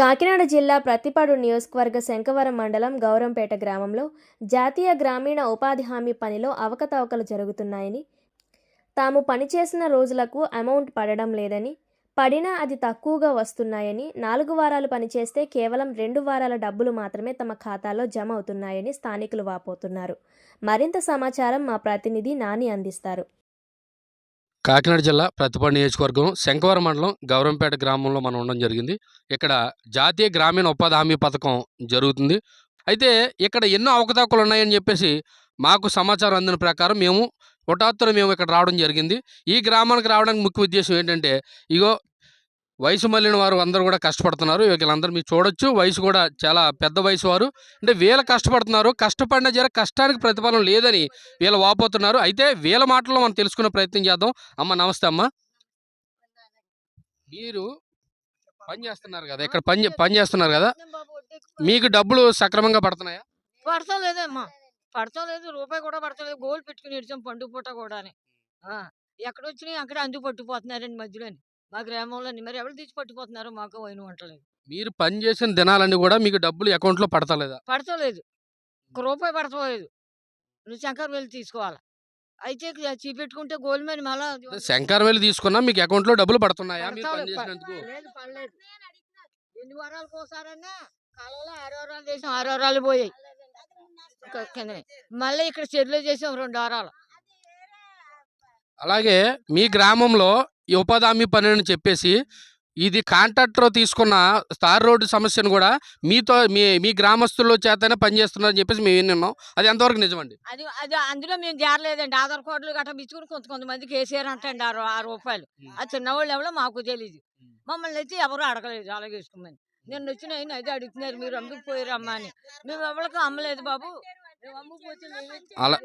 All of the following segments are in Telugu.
కాకినాడ జిల్లా ప్రతిపాడు నియోజకవర్గ శంకవరం మండలం గౌరంపేట గ్రామంలో జాతీయ గ్రామీణ ఉపాధి హామీ పనిలో అవకతవకలు జరుగుతున్నాయని తాము పనిచేసిన రోజులకు అమౌంట్ పడడం లేదని పడినా అది తక్కువగా వస్తున్నాయని నాలుగు వారాలు పనిచేస్తే కేవలం రెండు వారాల డబ్బులు మాత్రమే తమ ఖాతాలో జమ అవుతున్నాయని స్థానికులు వాపోతున్నారు. మరింత సమాచారం మా ప్రతినిధి నాని అందిస్తారు. కాకినాడ జిల్లా ప్రతిపాడు నియోజకవర్గం శంకవరం మండలం గౌరంపేట గ్రామంలో మనం ఉండడం జరిగింది. ఇక్కడ జాతీయ గ్రామీణ ఉపాధి హామీ పథకం జరుగుతుంది. అయితే ఇక్కడ ఎన్నో అవకతవకలు ఉన్నాయని చెప్పేసి మాకు సమాచారం అందిన ప్రకారం మేము హఠాత్తున మేము ఇక్కడ రావడం జరిగింది. ఈ గ్రామానికి రావడానికి ముఖ్య ఉద్దేశం ఏంటంటే ఇగో వయసు మళ్ళిన వారు అందరూ కూడా కష్టపడుతున్నారు. వీళ్ళందరూ మీరు చూడొచ్చు. వయసు కూడా చాలా పెద్ద వయసు వారు. అంటే వీళ్ళ కష్టపడుతున్నారు. కష్టపడిన జర కష్టానికి ప్రతిఫలం లేదని వీళ్ళు వాపోతున్నారు. అయితే వీళ్ళ మాటల్లో మనం తెలుసుకునే ప్రయత్నం చేద్దాం. అమ్మ నమస్తే అమ్మ. మీరు పని చేస్తున్నారు కదా. ఇక్కడ పని చే- పని చేస్తున్నారు కదా. మీకు డబ్బులు సక్రమంగా పడుతున్నాయా? పడతలేదమ్మా పడతలేదు రూపాయి కూడా పడతలేదు. గోల్ పెట్టుకుని ఇచ్చాం పండుగ పూట కూడా ఎక్కడ వచ్చినాయి అక్కడ అందుకు పట్టుకుపోతున్నారండి మధ్యలోని. మా గ్రామంలో మరి ఎవరు తీసి పట్టుకుపోతున్నారు మాకు వైన వంటలేదు మీరు పని చేసిన దినాలన్నీ కూడా మీకు డబ్బులు అకౌంట్లో పడతలేదా? పడతలేదు. ఒక రూపాయి పడతలేదు. నువ్వు శంకర్ వెళ్ళి తీసుకోవాలి? అయితే చూపెట్టుకుంటే గోల్ మీద మళ్ళా శంకర్ వెళ్ళి తీసుకున్నా మీకు అకౌంట్లో డబ్బులు పడుతున్నాయా? మీరు పని పడతలేదు, ప- చేసినందుకు లేదు పడలేదు. ఎన్ని వారాలకు ఒకసారన్నా కాలంలో ఆరు వారాలు చేసాం ఆరు వారాలు పోయాయి కిందనే. మళ్ళీ ఇక్కడ చెరువులో చేసాం రెండు వారాలు. అలాగే మీ గ్రామంలో ఈ ఉపాధి హామీ పని అని చెప్పేసి ఇది కాంట్రాక్టర్ తీసుకున్న స్టార్ రోడ్డు సమస్యను కూడా మీతో మీ మీ గ్రామస్తుల చేతనే పనిచేస్తున్నారని చెప్పేసి మేము విన్నాం అది ఎంతవరకు నిజమండి? అది అది అందులో మేము చేరలేదండి ఆధార్ కార్డులు గట్రా ఇచ్చుకుని కొంత కొంతమందికి వేసారు అంటండి ఆ రూ- ఆ రూపాయలు ఆ చిన్నవాళ్ళు ఎవరో మాకు తెలియదు మమ్మల్ని అయితే ఎవరు అడగలేదు అలాగే వేసుకోమని. నేను వచ్చిన అయినా అయితే అడుగుతున్నారు మీరు అమ్ముకు పోయారమ్మా అని. మేము ఎవరికి అమ్మలేదు బాబు. అలా-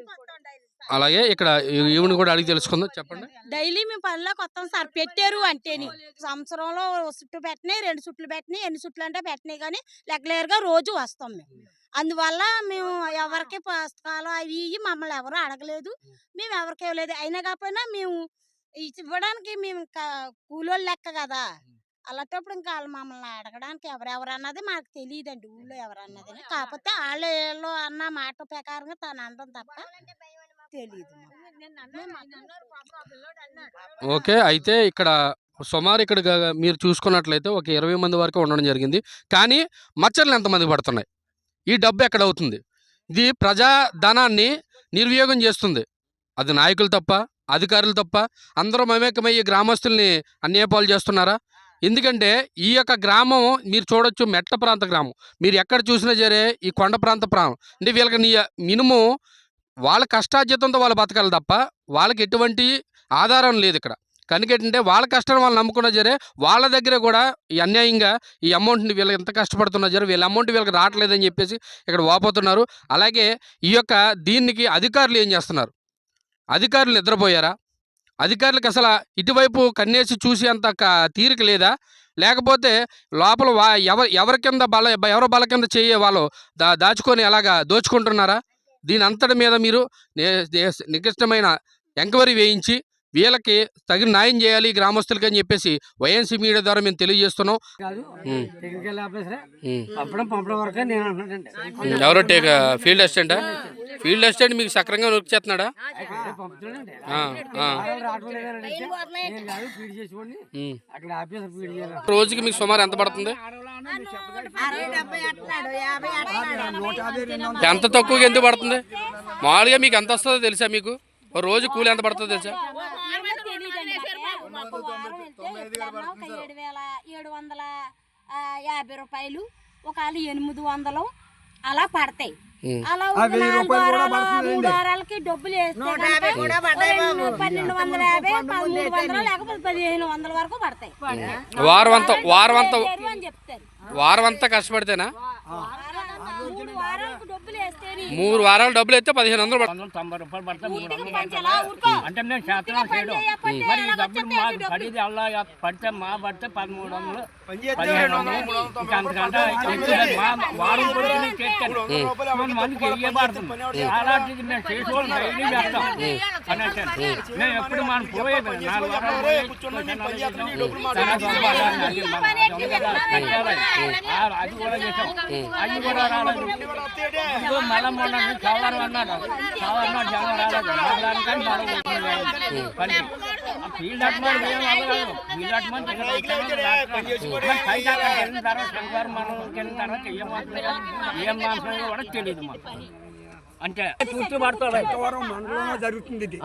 అలాగే ఇక్కడ ఈవిని కూడా అడిగి తెలుసుకుందాం. చెప్పండి. డైలీ మేము పనిలోకి వస్తాం సార్. పెట్టారు అంటేని. సంవత్సరంలో చుట్టు పెట్టినాయి రెండు చుట్లు పెట్టినాయి ఎన్ని చుట్లు అంటే పెట్టినాయి కానీ రెగ్యులర్గా రోజు వస్తాం మేము. అందువల్ల మేము ఎవరికి పుస్తకాలు అవి ఇవి మమ్మల్ని ఎవరు అడగలేదు. మేము ఎవరికి ఇవ్వలేదు. అయినా కాకపోయినా మేము ఇచ్చి ఇవ్వడానికి మేము ఇంకా కూలోళ్ళు లెక్క కదా. అలాంటప్పుడు ఇంకా వాళ్ళు మమ్మల్ని అడగడానికి ఎవరెవరు అన్నది మాకు తెలియదండి ఊళ్ళో ఎవరు అన్నది. కాకపోతే వాళ్ళు వీళ్ళు అన్న మాట ప్రకారంగా తను అనడం తప్ప తెలియదు ఓకే అయితే ఇక్కడ సుమారు ఇక్కడ మీరు చూసుకున్నట్లయితే ఒక ఇరవై మంది వరకు ఉండడం జరిగింది. కానీ మచ్చర్లు ఎంతమంది పడుతున్నాయి? ఈ డబ్బు ఎక్కడ అవుతుంది ఇది ప్రజా ధనాన్ని నిర్వియోగం చేస్తుంది. అది నాయకులు తప్ప అధికారులు తప్ప అందరూ మమేకమయ్యి గ్రామస్తుల్ని అన్యాయపాలు చేస్తున్నారా? ఎందుకంటే ఈ యొక్క గ్రామం మీరు చూడొచ్చు మెట్ట ప్రాంత గ్రామం. మీరు ఎక్కడ చూసినా సరే ఈ కొండ ప్రాంత ప్రాంతం అంటే వీళ్ళకి నీ మినిమం వాళ్ళ కష్టార్జితంతో వాళ్ళు బతకాలి తప్ప వాళ్ళకి ఎటువంటి ఆధారం లేదు ఇక్కడ. కనుక ఏంటంటే వాళ్ళ కష్టాన్ని వాళ్ళు నమ్ముకున్నా సరే వాళ్ళ దగ్గర కూడా ఈ అన్యాయంగా ఈ అమౌంట్ని వీళ్ళకి ఎంత కష్టపడుతున్నా సరే వీళ్ళ అమౌంట్ వీళ్ళకి రావట్లేదని చెప్పేసి ఇక్కడ వాపోతున్నారు. అలాగే ఈ యొక్క దీనికి అధికారులు ఏం చేస్తున్నారు? అధికారులు నిద్రపోయారా? అధికారులకు అసలు ఇటువైపు కన్నేసి చూసి అంత తీరిక లేదా? లేకపోతే లోపల వా ఎవరి ఎవరి కింద బల ఎవరి బల కింద చేయే వాళ్ళు దా దాచుకొని అలాగా దోచుకుంటున్నారా? దీని అంతటి మీద మీరు నే- ఎంక్వైరీ వేయించి వీళ్ళకి తగిన న్యాయం చేయాలి గ్రామస్తులకి అని చెప్పేసి వైఎన్సీ మీడియా ద్వారా మేము తెలియజేస్తున్నాం. వరకే ఎవరో ఫీల్డ్ అసిస్టెంటా ఫీల్డ్ అసిస్టెంట్ మీకు సక్రంగా ఫీడ్ చేయాలి. రోజుకి మీకు సుమారు ఎంత పడుతుంది? ఎంత తక్కువగా ఎందుకు పడుతుంది? మామూలుగా మీకు ఎంత వస్తుందో తెలుసా మీకు? రోజు కూలి ఎంత పడుతుందో తెలుసా? ఏడు వేల ఏడు వందల యాభై రూపాయలు ఒకవేళ ఎనిమిది వందలు అలా పడతాయి. అలా ఒక నాలుగు వారాలు మూడు వారాలకి డబ్బులు వేస్తే పన్నెండు వందల యాభై పదమూడు వందలు లేకపోతే పదిహేను వందల వరకు పడతాయి. వారం అంతా వారం అంతా లేరు అని చెప్తారు. వారం అంతా కష్టపడితేనా మూడు వారాలు డబ్బులు అయితే పదిహేను వందలు అంటే మేము శాతం చేయడం మరి ఈ డబ్బులు మాకు పడేది అలా పడితే మా పడితే పదమూడు వందలు. పదిహేను వందలు ఇంకా అంతకంటే. మా వారం రోజులు చేస్తాను. కొంతమందికి ఇవ్వబడుతుంది అలాంటిది మేము చేసుకోవాలి డైలీ చేస్తాం అనేసి మేము ఎప్పుడు మనం పోయేది నాలుగు వారాలు అది కూడా చేసాం అది కూడా రాలేదు ఇదిగో మళ్ళా మొన్న చవరం అన్నాడు చవరం జనం రాలేదు రావడానికని మనం వచ్చింది పనికి ఆ ఫీల్డ్ అట్మాన్ ఏం అవ్వలేదు ఫీల్డ్ అట్మాన్ పైకి అక్కడ వెళ్ళిన తర్వాత శంకర్ మనం వెళ్ళిన తర్వాత ఏం మాత్రం ఏం మాత్రం కూడా తెలియదు మాకు అంటే చూస్తూ పడతాడు మండలంలో జరుగుతుంది ఇది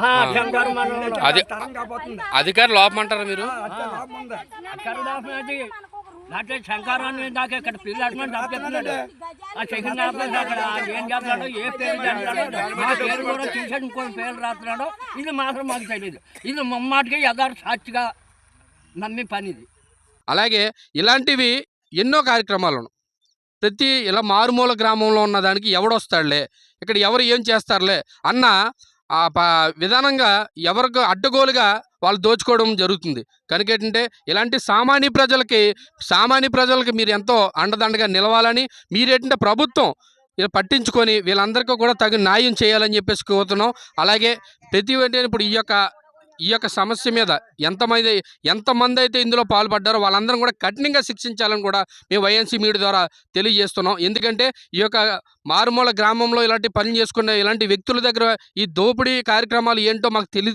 అధికారులు లోపమంటారా మీరు లేకపోతే శంకారాన్ని దాకా ఇక్కడ పిల్లలు అట్మాన్ చంపేస్తున్నాడు ఆ సెకండ్ ఆఫీస్ అక్కడ ఏం చేస్తున్నాడో ఏ పేరు చేస్తున్నాడో మా పేరు కూడా తీసేసి ఇంకో పేరు రాస్తున్నాడో ఇది మాత్రం మాకు తెలియదు ఇది ముమ్మాటికి యథార్థ సాక్షిగా నమ్మి పనిది అలాగే ఇలాంటివి ఎన్నో కార్యక్రమాలను. ప్రతి ఇలా మారుమూల గ్రామంలో ఉన్న దానికి ఎవడొస్తాడులే? ఇక్కడ ఎవరు ఏం చేస్తారులే? అన్న ఆ విధానంగా ఎవరికి అడ్డగోలుగా వాళ్ళు దోచుకోవడం జరుగుతుంది. కనుక ఏంటంటే ఇలాంటి సామాన్య ప్రజలకి సామాన్య ప్రజలకి మీరు ఎంతో అండదండగా నిలవాలని మీరేంటంటే ప్రభుత్వం ఇలా పట్టించుకొని వీళ్ళందరికీ కూడా తగిన న్యాయం చేయాలని చెప్పేసి కోరుతున్నాం. అలాగే ప్రతి వెంటనే ఇప్పుడు ఈ యొక్క ఈ యొక్క సమస్య మీద ఎంతమంది ఎంతమంది అయితే ఇందులో పాల్పడ్డారో వాళ్ళందరం కూడా కఠినంగా శిక్షించాలని కూడా మేము వైఎన్సీ మీడియా ద్వారా తెలియజేస్తున్నాం. ఎందుకంటే ఈ యొక్క మారుమూల గ్రామంలో ఇలాంటి పనులు చేసుకునే ఇలాంటి వ్యక్తుల దగ్గర ఈ దోపిడీ కార్యక్రమాలు ఏంటో మాకు తెలి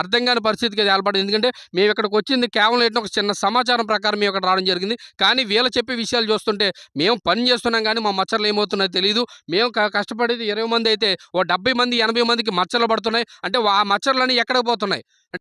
అర్థం కాని పరిస్థితికి అది ఏర్పడింది. ఎందుకంటే మేము ఇక్కడికి వచ్చింది కేవలం ఏంటో ఒక చిన్న సమాచారం ప్రకారం మేము ఇక్కడ రావడం జరిగింది. కానీ వీళ్ళు చెప్పే విషయాలు చూస్తుంటే మేము పని చేస్తున్నాం కానీ మా మచ్చలు ఏమవుతున్నాయో తెలియదు మేము కష్టపడేది ఇరవై మంది అయితే ఓ డెబ్బై మంది ఎనభై మందికి మచ్చలు పడుతున్నాయి. అంటే ఆ మచ్చర్లన్నీ ఎక్కడికి పోతున్నాయి? and